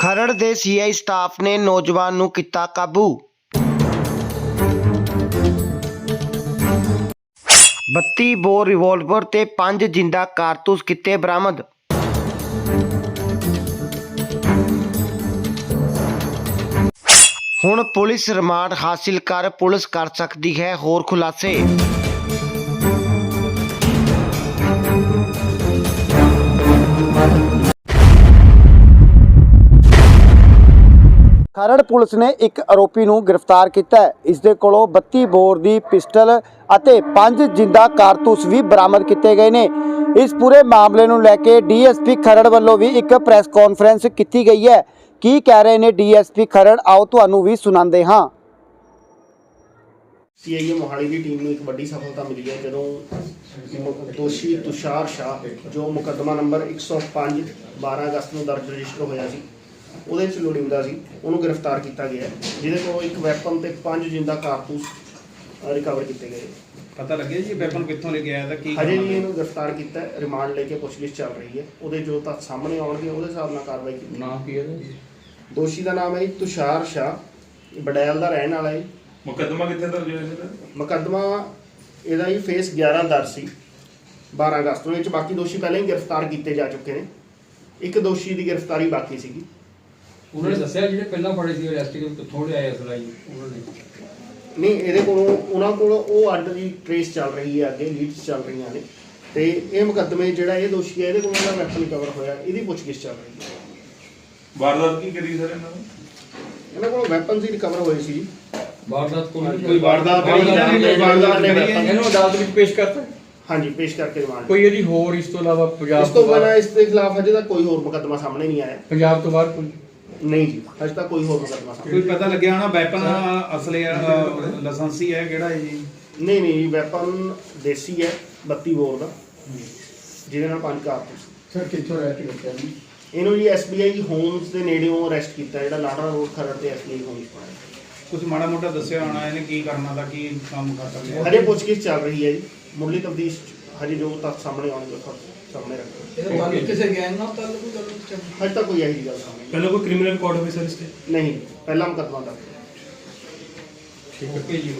ਖਰੜ ਦੇ CI staff ਨੇ ਨੌਜਵਾਨ ਨੂੰ ਕੀਤਾ ਕਾਬੂ। 32 ਬੋਰ ਰਿਵਾਲਵਰ ਤੇ 5 ਜਿੰਦਾ ਕਾਰਤੂਸ ਕੀਤੇ ਬਰਾਮਦ। ਹੁਣ ਪੁਲਿਸ ਰਿਮਾਂਡ ਹਾਸਿਲ ਕਰ ਪੁਲਿਸ ਕਰ ਸਕਦੀ ਹੈ ਹੋਰ ਖੁਲਾਸੇ। ਖਰੜ ਪੁਲਿਸ ਨੇ ਇੱਕ ਆਰੋਪੀ ਨੂੰ ਗ੍ਰਿਫਤਾਰ ਕੀਤਾ ਹੈ। ਇਸ ਦੇ ਕੋਲੋਂ 32 ਬੋਰ ਦੀ ਪਿਸਟਲ ਅਤੇ 5 ਜਿੰਦਾ ਕਾਰਤੂਸ ਵੀ ਬਰਾਮਦ ਕੀਤੇ ਗਏ ਨੇ। ਇਸ ਪੂਰੇ ਮਾਮਲੇ ਨੂੰ ਲੈ ਕੇ ਡੀਐਸਪੀ ਖਰੜ ਵੱਲੋਂ ਵੀ ਇੱਕ ਪ੍ਰੈਸ ਕਾਨਫਰੰਸ ਕੀਤੀ ਗਈ ਹੈ। ਕੀ ਕਹਿ ਰਹੇ ਨੇ ਡੀਐਸਪੀ ਖਰੜ? ਆਓ ਤੁਹਾਨੂੰ ਵੀ ਸੁਣਾਉਂਦੇ ਹਾਂ। ਸੀਆਈਏ ਮੋਹਾਲੀ ਦੀ ਟੀਮ ਨੂੰ ਇੱਕ ਵੱਡੀ ਸਫਲਤਾ ਮਿਲੀ ਹੈ, ਜਦੋਂ ਦੋਸ਼ੀ ਤੁਸ਼ਾਰ ਸ਼ਾਹ, ਜੋ ਮੁਕੱਦਮਾ ਨੰਬਰ 105 12 ਅਗਸਤ ਨੂੰ ਦਰਜ ਰਜਿਸਟਰ ਹੋਇਆ ਸੀ ਉਹਦੇ ਚ ਲੋੜੀਂਦਾ ਸੀ ਉਹਨੂੰ ਗ੍ਰਿਫਤਾਰ ਕੀਤਾ ਗਿਆ ਜਿਹਦੇ ਕੋਲ ਇੱਕ ਵੈਪਨ ਤੇ ਪੰਜ ਜਿੰਦਾ ਕਾਰਤੂਸ ਰਿਕਵਰ ਕੀਤੇ ਗਏ। ਪਤਾ ਲੱਗਿਆ ਜੀ ਵੈਪਨ ਕਿੱਥੋਂ ਲੈ ਕੇ ਆਇਆ ਤਾਂ ਕੀ ਹਜੇ ਵੀ? ਇਹਨੂੰ ਗ੍ਰਿਫਤਾਰ ਕੀਤਾ ਹੈ, ਰਿਮਾਂਡ ਲੈ ਕੇ ਪੁੱਛਗਿੱਛ ਚੱਲ ਰਹੀ ਹੈ ਉਹਦੇ ਜੋ ਤੱਥ ਸਾਹਮਣੇ ਆਉਣਗੇ ਉਹਦੇ ਹਿਸਾਬ ਨਾਲ ਕਾਰਵਾਈ ਕੀਤੀ ਨਾਮ ਕੀ ਹੈ ਇਹਦਾ? ਦੋਸ਼ੀ ਦਾ ਨਾਮ ਹੈ ਜੀ ਤੁਸ਼ਾਰ ਸ਼ਾਹ ਬਡੈਲ ਦਾ ਰਹਿਣ ਵਾਲਾ ਹੈ ਮੁਕੱਦਮਾ ਕਿੱਥੇ ਦਰਜ ਹੋਇਆ ਸੀ ਮੁਕੱਦਮਾ ਇਹਦਾ ਹੀ ਫੇਸ 11 ਦਰਜ ਸੀ 12 ਅਗਸਤ ਨੂੰ ਇਹ 'ਚ ਬਾਕੀ ਦੋਸ਼ੀ ਪਹਿਲਾਂ ਹੀ ਗ੍ਰਿਫਤਾਰ ਕੀਤੇ ਜਾ ਚੁੱਕੇ ਨੇ। ਇੱਕ ਦੋਸ਼ੀ ਦੀ ਗ੍ਰਿਫਤਾਰੀ ਬਾਕੀ ਸੀਗੀ। ਉਹਨਾਂ ਨੇ ਦੱਸਿਆ ਜਿਹੜੇ ਪਹਿਲਾਂ ਫੜੇ ਸੀ ਅਰੈਸਟ ਕਿੱਥੋਂ ਲਿਆਏ ਅਸਲਾ ਜੀ ਉਹਨਾਂ ਨੇ। ਨਹੀਂ ਇਹਦੇ ਕੋਲੋਂ ਉਹਨਾਂ ਕੋਲ ਉਹ ਅੱਡ ਦੀ ਟ੍ਰੇਸ ਚੱਲ ਰਹੀ ਹੈ ਅੱਗੇ ਲੀਡਸ ਚੱਲ ਰਹੀਆਂ ਨੇ। ਤੇ ਇਹ ਮੁਕੱਦਮੇ ਜਿਹੜਾ ਇਹ ਦੋਸ਼ੀ ਹੈ ਇਹਦੇ ਕੋਲੋਂ ਇਹਦਾ ਵੈਪਨ ਕਵਰ ਹੋਇਆ ਇਹਦੀ ਪੁੱਛਗਿੱਛ ਚੱਲ ਰਹੀ ਹੈ। ਵਾਰਦਾਤ ਕੀ ਕਰੀ ਸਰ ਇਹਨਾਂ ਨੇ? ਇਹਨਾਂ ਕੋਲੋਂ ਵੈਪਨ ਹੀ ਰਿਕਵਰ ਹੋਏ ਸੀ। ਵਾਰਦਾਤ ਕੋਈ ਕੋਈ ਵਾਰਦਾਤ ਨਹੀਂ, ਵਾਰਦਾਤ ਨਹੀਂ, ਵਾਰਦਾਤ ਨੇ weapon- ਇਹਨੂੰ ਅਦਾਲਤ ਵਿੱਚ ਪੇਸ਼ ਕਰਤਾ? ਹਾਂਜੀ ਪੇਸ਼ ਕਰਕੇ ਰਿਮਾਂਡ। ਕੋਈ ਇਹਦੀ ਹੋਰ ਇਸ ਤੋਂ ਇਲਾਵਾ ਪੰਜਾਬ ਇਸ ਤੋਂ ਬਿਨਾਂ ਇਸ ਦੇ ਖਿਲਾਫ ਹਜੇ ਤੱਕ ਕੋਈ ਹੋਰ ਮੁਕੱਦਮਾ ਸਾਹਮਣੇ ਨਹੀਂ ਆਇਆ। ਪੰਜਾਬ ਤੋਂ ਬਾਹਰ ਕੋਈ ਨਹੀਂ ਜੀ ਹਜੇ ਤੱਕ ਕੋਈ ਹੋਰ ਮੁਕੱਦਮਾ ਸਾਹਮਣੇ ਕੋਈ ਪਤਾ ਲੱਗਿਆ ਹੋਣਾ ਵੈਪਨ ਅਸਲੇ ਲਾਇਸੈਂਸੀ ਹੈ ਕਿਹੜਾ ਹੈ ਜੀ? ਨਹੀਂ ਨਹੀਂ ਵੈਪਨ ਦੇਸੀ ਹੈ 32 ਬੋਰ ਦਾ ਜਿਹਦੇ ਨਾਲ ਪੰਜ ਕਾਰਤੂਸ ਸਰ ਕਿੱਥੋਂ ਅਰੈਸਟ ਕੀਤਾ ਇਹਨੂੰ? ਇਹਨੂੰ ਜੀ ਐਸਬੀਆਈ ਹੋਮਸ ਦੇ ਨੇੜਿਓਂ ਅਰੈਸਟ ਕੀਤਾ ਜਿਹੜਾ ਲਾਹੜਾ ਰੋਡ ਖਰੜ ਤੇ ਐਸਬੀਆਈ ਹੋਮਸ ਪਾਇਆ ਕੁਝ ਮਾੜਾ ਮੋਟਾ ਦੱਸਿਆ ਹੋਣਾ ਇਹਨੇ ਕੀ ਕਰਨਾ ਦਾ ਕੀ ਕੰਮ ਕਰ ਸਕਦਾ ਹਜੇ ਪੁੱਛਗਿੱਛ ਚੱਲ ਰਹੀ ਹੈ ਜੀ। ਮੁੱਢਲੀ ਤਬਦੀਸ਼ ਹਜੇ ਜੋ ਤੱਥ ਸਾਹਮਣੇ ਆਉਣਗੇ ਤੁਹਾਡੇ ਸਾਹਮਣੇ ਰੱਖਾਂਗੇ ਇਹਦਾ ਤਾਲੁਕ ਕਿਸੇ ਗੈਂਗ ਨਾਲ ਤਾਲੁਕ ਕੋਈ ਗੱਲ ਨਹੀਂ ਹਜੇ ਤੱਕ ਕੋਈ ਇਹੋ ਗੱਲ ਸਾਹਮਣੇ ਪਹਿਲਾਂ ਕੋਈ ਕ੍ਰਿਮੀਨਲ ਕੋਡ ਹੋਵੇ ਸਰ ਇਸ ਤੇ? ਨਹੀਂ ਪਹਿਲਾ ਮੁਕੱਦਮਾ ਦਾ ਓਕੇ ਜੀ